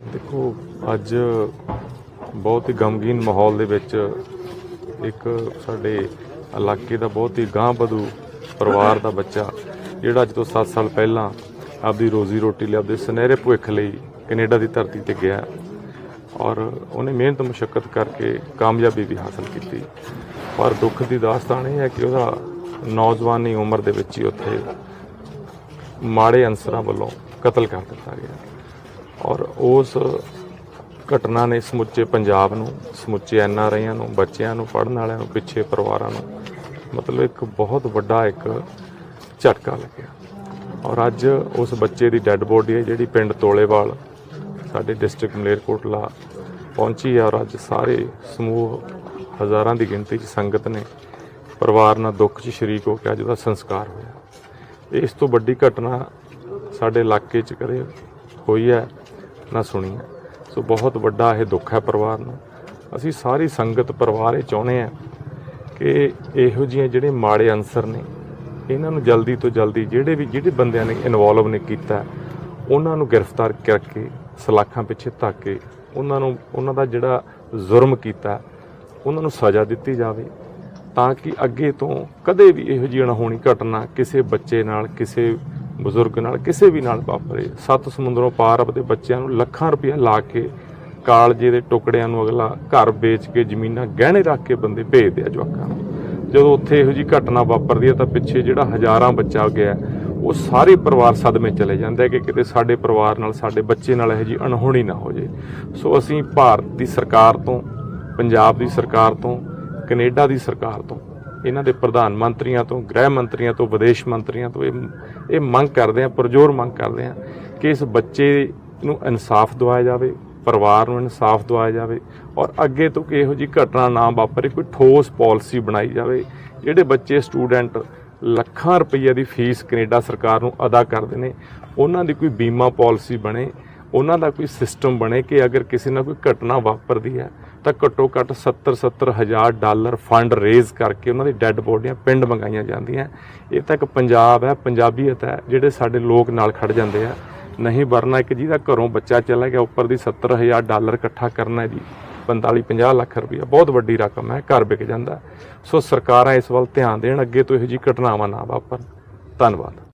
ਦੇਖੋ, ਅੱਜ ਬਹੁਤ ਹੀ ਗਮਗੀਨ ਮਾਹੌਲ ਦੇ ਵਿੱਚ ਇੱਕ ਸਾਡੇ ਇਲਾਕੇ ਦਾ ਬਹੁਤ ਹੀ ਗਾਂਹ ਵਧੂ ਪਰਿਵਾਰ ਦਾ ਬੱਚਾ, ਜਿਹੜਾ ਅੱਜ ਤੋਂ 7 ਸਾਲ ਪਹਿਲਾਂ ਆਪਦੀ ਰੋਜ਼ੀ ਰੋਟੀ ਲਈ, ਆਪਦੇ ਸੁਨਹਿਰੇ ਭਵਿੱਖ ਲਈ ਕੈਨੇਡਾ ਦੀ ਧਰਤੀ ਤੇ ਗਿਆ ਔਰ ਉਹਨੇ ਮਿਹਨਤ ਮੁਸ਼ਕਲ ਕਰਕੇ ਕਾਮਯਾਬੀ ਵੀ ਹਾਸਲ ਕੀਤੀ। ਪਰ ਦੁੱਖ ਦੀ ਦਾਸਤਾਨ ਇਹ ਹੈ ਕਿ ਉਹਦਾ ਨੌਜਵਾਨੀ ਉਮਰ ਦੇ ਵਿੱਚ ਹੀ ਉੱਥੇ ਮਾੜੇ ਅਨਸਰਾਂ ਵੱਲੋਂ ਕਤਲ ਕਰ ਦਿੱਤਾ ਗਿਆ। ਔਰ ਉਸ ਘਟਨਾ ਨੇ ਸਮੁੱਚੇ ਪੰਜਾਬ ਨੂੰ, ਸਮੁੱਚੇ ਐਨ ਆਰ ਆਈਆਂ ਨੂੰ, ਬੱਚਿਆਂ ਨੂੰ, ਪੜ੍ਹਨ ਵਾਲਿਆਂ ਨੂੰ, ਪਿੱਛੇ ਪਰਿਵਾਰਾਂ ਨੂੰ ਮਤਲਬ ਇੱਕ ਬਹੁਤ ਵੱਡਾ ਇੱਕ ਝਟਕਾ ਲੱਗਿਆ। ਔਰ ਅੱਜ ਉਸ ਬੱਚੇ ਦੀ ਡੈੱਡ ਬੋਡੀ ਹੈ ਜਿਹੜੀ ਪਿੰਡ ਤੋਲੇਵਾਲ, ਸਾਡੇ ਡਿਸਟ੍ਰਿਕਟ ਮਲੇਰਕੋਟਲਾ ਪਹੁੰਚੀ ਹੈ ਔਰ ਅੱਜ ਸਾਰੇ ਸਮੂਹ ਹਜ਼ਾਰਾਂ ਦੀ ਗਿਣਤੀ 'ਚ ਸੰਗਤ ਨੇ ਪਰਿਵਾਰ ਨਾਲ ਦੁੱਖ 'ਚ ਸ਼ਰੀਕ ਹੋ ਕੇ ਅੱਜ ਉਹਦਾ ਸੰਸਕਾਰ ਹੋਇਆ। ਇਸ ਤੋਂ ਵੱਡੀ ਘਟਨਾ ਸਾਡੇ ਇਲਾਕੇ 'ਚ ਕਦੇ ਹੋਈ ਹੈ। ਨਾ ਸੁਣੀ। ਸੋ ਬਹੁਤ ਵੱਡਾ ਇਹ ਦੁੱਖ ਹੈ ਪਰਿਵਾਰ ਨੂੰ। ਅਸੀਂ ਸਾਰੀ ਸੰਗਤ, ਪਰਿਵਾਰ ਇਹ ਚਾਹੁੰਦੇ ਆ ਕਿ ਇਹੋ ਜਿਹੇ ਜਿਹੜੇ ਮਾੜੇ ਅਨਸਰ ਨੇ, ਇਹਨਾਂ ਨੂੰ ਜਲਦੀ ਤੋਂ ਜਲਦੀ ਜਿਹੜੇ ਵੀ ਜਿਹੜੇ ਬੰਦਿਆਂ ਨੇ ਇਨਵੋਲਵ ਨੇ ਕੀਤਾ, ਉਹਨਾਂ ਨੂੰ ਗ੍ਰਿਫਤਾਰ ਕਰਕੇ, ਸਲਾਖਾਂ ਪਿੱਛੇ ਧੱਕ ਕੇ ਉਹਨਾਂ ਨੂੰ ਉਹਨਾਂ ਦਾ ਜਿਹੜਾ ਜ਼ੁਰਮ ਕੀਤਾ, ਉਹਨਾਂ ਨੂੰ ਸਜ਼ਾ ਦਿੱਤੀ ਜਾਵੇ, ਤਾਂ ਕਿ ਅੱਗੇ ਤੋਂ ਕਦੇ ਵੀ ਇਹੋ ਜਿਹੀ ਅਣਹੋਣੀ ਘਟਨਾ ਕਿਸੇ ਬੱਚੇ ਨਾਲ, ਕਿਸੇ ਬਜ਼ੁਰਗ ਨਾਲ, ਕਿਸੇ ਵੀ ਨਾਲ ਵਾਪਰੇ। ਸੱਤ ਸਮੁੰਦਰੋਂ ਪਾਰ ਆਪਦੇ ਬੱਚਿਆਂ ਨੂੰ ਲੱਖਾਂ ਰੁਪਏ ਲਾ ਕੇ ਕਾਲਜੇ ਦੇ ਟੁਕੜਿਆਂ ਨੂੰ ਅਗਲਾ ਘਰ ਵੇਚ ਕੇ ਜ਼ਮੀਨਾਂ ਗਹਿਣੇ ਰੱਖ ਕੇ ਬੰਦੇ ਭੇਜਦੇ ਆ ਜਵਾਕਾਂ ਨੂੰ। ਜਦੋਂ ਉੱਥੇ ਇਹੋ ਜਿਹੀ ਘਟਨਾ ਵਾਪਰਦੀ ਹੈ ਤਾਂ ਪਿੱਛੇ ਜਿਹੜਾ ਹਜ਼ਾਰਾਂ ਬੱਚਾ ਗਿਆ, ਉਹ ਸਾਰੇ ਪਰਿਵਾਰ ਸਦਮੇ ਚਲੇ ਜਾਂਦੇ ਆ ਕਿ ਕਿਤੇ ਸਾਡੇ ਪਰਿਵਾਰ ਨਾਲ, ਸਾਡੇ ਬੱਚੇ ਨਾਲ ਇਹੋ ਜਿਹੀ ਅਣਹੋਣੀ ਨਾ ਹੋ ਜੇ। ਸੋ ਅਸੀਂ ਭਾਰਤ ਦੀ ਸਰਕਾਰ ਤੋਂ, ਪੰਜਾਬ ਦੀ ਸਰਕਾਰ ਤੋਂ, ਕੈਨੇਡਾ ਦੀ ਸਰਕਾਰ ਤੋਂ ਇਹਨਾਂ ਦੇ ਪ੍ਰਧਾਨ ਮੰਤਰੀਆਂ ਤੋਂ, ਗ੍ਰਹਿ ਮੰਤਰੀਆਂ ਤੋਂ, ਵਿਦੇਸ਼ ਮੰਤਰੀਆਂ ਤੋਂ ਇਹ ਇਹ ਮੰਗ ਕਰਦੇ ਆ, ਪਰਜੋਰ ਮੰਗ ਕਰਦੇ ਆ ਕਿ ਇਸ ਬੱਚੇ ਨੂੰ ਇਨਸਾਫ ਦਿਵਾਇਆ ਜਾਵੇ, ਪਰਿਵਾਰ ਨੂੰ ਇਨਸਾਫ ਦਿਵਾਇਆ ਜਾਵੇ ਔਰ ਅੱਗੇ ਤੋਂ ਕਿ ਇਹੋ ਜਿਹੀ ਘਟਨਾ ਨਾ ਵਾਪਰੇ, ਕੋਈ ਠੋਸ ਪਾਲਿਸੀ ਬਣਾਈ ਜਾਵੇ, ਜਿਹੜੇ ਬੱਚੇ ਸਟੂਡੈਂਟ ਲੱਖਾਂ ਰੁਪਈਆ ਦੀ ਫੀਸ ਕੈਨੇਡਾ ਸਰਕਾਰ ਨੂੰ ਅਦਾ ਕਰਦੇ ਨੇ, ਉਹਨਾਂ ਦੀ ਕੋਈ ਬੀਮਾ ਪਾਲਿਸੀ ਬਣੇ ਉਹਨਾਂ ਦਾ ਕੋਈ ਸਿਸਟਮ ਬਣੇ ਕਿ ਅਗਰ ਕਿਸੇ ਨਾਲ ਕੋਈ ਘਟਨਾ ਵਾਪਰਦੀ ਹੈ, ਤਾਂ ਘੱਟੋ ਘੱਟ 70 70 ਹਜ਼ਾਰ ਡਾਲਰ ਫੰਡ ਰੇਜ਼ ਕਰਕੇ ਉਹਨਾਂ ਦੀ ਡੈੱਡ ਬੋਡੀਆਂ ਪਿੰਡ ਮੰਗਾਈਆਂ ਜਾਂਦੀਆਂ। ਇਹ ਤਾਂ ਇੱਕ ਪੰਜਾਬ ਹੈ, ਪੰਜਾਬੀਅਤ ਹੈ, ਜਿਹੜੇ ਸਾਡੇ ਲੋਕ ਨਾਲ ਖੜ ਜਾਂਦੇ ਆ। ਨਹੀਂ ਵਰਨਾ ਇੱਕ ਜਿਹਦਾ ਘਰੋਂ ਬੱਚਾ ਚਲਾ ਗਿਆ, ਉੱਪਰ ਦੀ 70 ਹਜ਼ਾਰ ਡਾਲਰ ਇਕੱਠਾ ਕਰਨਾ ਜੀ 45 50 ਲੱਖ ਰੁਪਇਆ। ਬਹੁਤ ਵੱਡੀ ਰਕਮ ਹੈ, ਘਰ ਵਿਕ ਜਾਂਦਾ। ਸੋ ਸਰਕਾਰਾਂ ਇਸ ਵੱਲ ਧਿਆਨ ਦੇਣ, ਅੱਗੇ ਤੋਂ ਇਹੋ ਜਿਹੀ ਘਟਨਾਵਾਂ ਨਾ ਵਾਪਰਨ। ਧੰਨਵਾਦ।